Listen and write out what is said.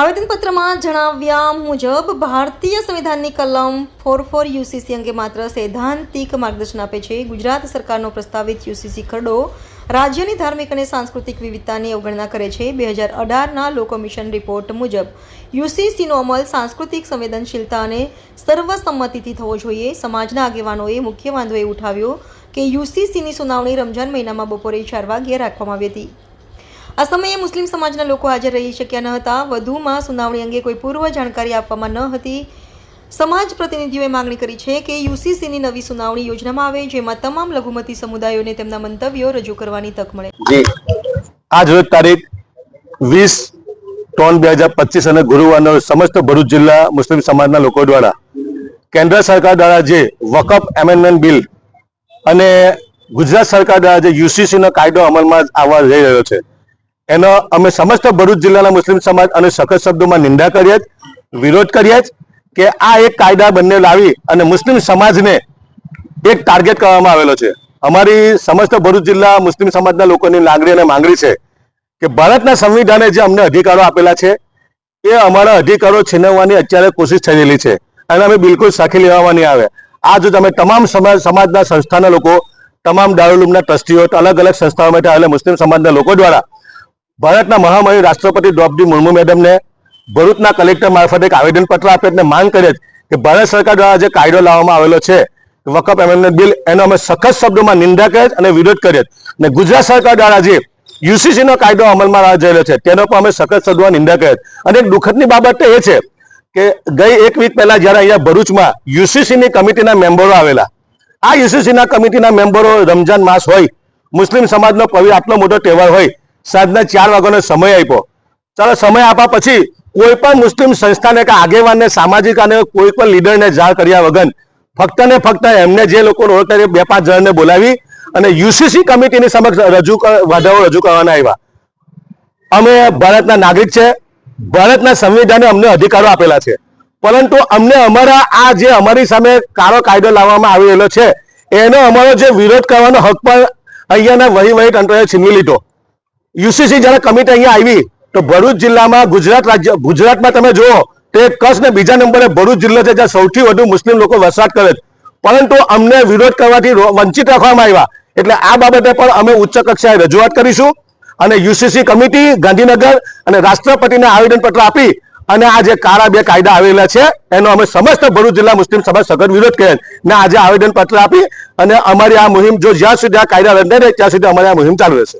આવેદનપત્રમાં જણાવ્યા મુજબ, ભારતીય સંવિધાનની કલમ ફોર ફોર યુસીસી અંગે માત્ર સૈદ્ધાંતિક માર્ગદર્શન આપે છે. ગુજરાત સરકારનો પ્રસ્તાવિત યુસીસી ખરડો રાજ્યની ધાર્મિક અને સાંસ્કૃતિક વિવિધતાની અવગણના કરે છે. બે હજાર અઢારના લો કમિશન રિપોર્ટ મુજબ યુસીસીનો અમલ સાંસ્કૃતિક સંવેદનશીલતા અને સર્વસંમતિથી થવો જોઈએ. સમાજના આગેવાનોએ મુખ્ય વાંધો એ ઉઠાવ્યો કે યુસીસીની સુનાવણી રમજાન મહિનામાં બપોરે ચાર વાગ્યે રાખવામાં આવી હતી. આ સમયે મુસ્લિમ સમાજના લોકો હાજર રહી શક્યા ન હતા. વધુમાં સુનાવણી અંગે કોઈ પૂર્વ જાણકારી આપવામાં ન હતી. સમાજ પ્રતિનિધિઓએ માંગણી કરી છે કે યુસીસીની નવી સુનાવણી યોજનામાં આવે, જેમાં તમામ લઘુમતી સમુદાયોને તેમના મંતવ્યો રજૂ કરવાની તક મળે. આજ તારીખ વીસ ત્રણ બે હજાર પચીસ અને ગુરુવારનો સમસ્ત ભરૂચ જિલ્લા મુસ્લિમ સમાજના લોકો દ્વારા કેન્દ્ર સરકાર દ્વારા જે વકફ એમેન્ડમેન્ટ બિલ અને ગુજરાત સરકાર દ્વારા જે યુસીસી નો કાયદો અમલમાં આવવા જઈ રહ્યો છે. એનો અમે સમસ્ત ભરૂચ જિલ્લાના મુસ્લિમ સમાજ અને સખત શબ્દોમાં નિંદા કરીએ જ, વિરોધ કરીએ જ કે આ એક કાયદા બંને લાવી અને મુસ્લિમ સમાજને એક ટાર્ગેટ કરવામાં આવેલો છે. અમારી સમસ્ત ભરૂચ જિલ્લા મુસ્લિમ સમાજના લોકોની લાગણી અને માંગણી છે કે ભારતના સંવિધાને જે અમને અધિકારો આપેલા છે એ અમારા અધિકારો છીનવવાની અત્યારે કોશિશ રહેલી છે અને અમે બિલકુલ સાખી લેવામાં નહીં આવે આજ તમે તમામ સમાજ સમાજના સંસ્થાના લોકો તમામ દારૂલુમના ટ્રસ્ટીઓ અલગ અલગ સંસ્થાઓ માટે આવેલા મુસ્લિમ સમાજના લોકો દ્વારા ભારતના મહામહિમ રાષ્ટ્રપતિ દ્રૌપદી મુર્મુ મેડમને ભરૂચના કલેક્ટર મારફતે એક આવેદનપત્ર આપે અને માંગ કરી કે ભારત સરકાર દ્વારા જે કાયદો લાવવામાં આવેલો છે, વકફ એમેન્ડમેન્ટ બિલ, એનો અમે સખત શબ્દોમાં નિંદા કરી અને વિરોધ કરીએ અને ગુજરાત સરકાર દ્વારા જે યુસીસીનો કાયદો અમલમાં જઈ છે, તેનો પણ અમે સખત શબ્દોમાં નિંદા કરી અને એક દુઃખદની બાબત તો એ છે કે ગઈ એક વીક પહેલા જ્યારે અહીંયા ભરૂચમાં યુસીસીની કમિટીના મેમ્બરો આવેલા. આ યુસીસીના કમિટીના મેમ્બરો રમજાન માસ હોય, મુસ્લિમ સમાજનો પવિત્ર, આટલો મોટો તહેવાર હોય સાંજના ચાર વાગ્યાનો સમય આપ્યો. ચાલો સમય આપ્યા પછી કોઈ પણ મુસ્લિમ સંસ્થાને કે આગેવાનને, સામાજિક અને કોઈ પણ લીડરને જાણ કર્યા વગર ફક્ત ને ફક્ત એમને જે લોકો ઓળખતા એ બે પાંચ જણને બોલાવી અને યુસીસી કમિટીની સમક્ષ રજૂ વાદાઓ રજૂ કરવાના આવ્યા. અમે ભારતના નાગરિક છે. ભારતના સંવિધાને અમને અધિકારો આપેલા છે. પરંતુ અમને અમારા આ જે અમારી સામે કાળો કાયદો લાવવામાં આવી રહેલો છે, એનો અમારો જે વિરોધ કરવાનો હક પણ અહીંયાના વહીવહી તંત્રએ છીનવી લીધો. યુસીસી જ્યારે કમિટી અહીંયા આવી, તો ભરૂચ જિલ્લામાં ગુજરાત રાજ્ય ગુજરાતમાં તમે જુઓ, તો એક કચ્છ ને બીજા નંબરે ભરૂચ જિલ્લો છે, જ્યાં સૌથી વધુ મુસ્લિમ લોકો વસવાટ કરે છે. પરંતુ અમને વિરોધ કરવાથી વંચિત રાખવામાં આવ્યા. એટલે આ બાબતે પણ અમે ઉચ્ચ કક્ષાએ રજૂઆત કરીશું અને યુસીસી કમિટી, ગાંધીનગર અને રાષ્ટ્રપતિને આવેદનપત્ર આપી અને આ જે કાળા બે કાયદા આવેલા છે, એનો અમે સમસ્ત ભરૂચ જિલ્લા મુસ્લિમ સમાજ સઘન વિરોધ કરે ને આજે આવેદનપત્ર આપી અને અમારી આ મુહિમ, જો જ્યાં સુધી આ કાયદા રદ થાય ત્યાં સુધી અમારી આ મુહિમ ચાલુ રહેશે.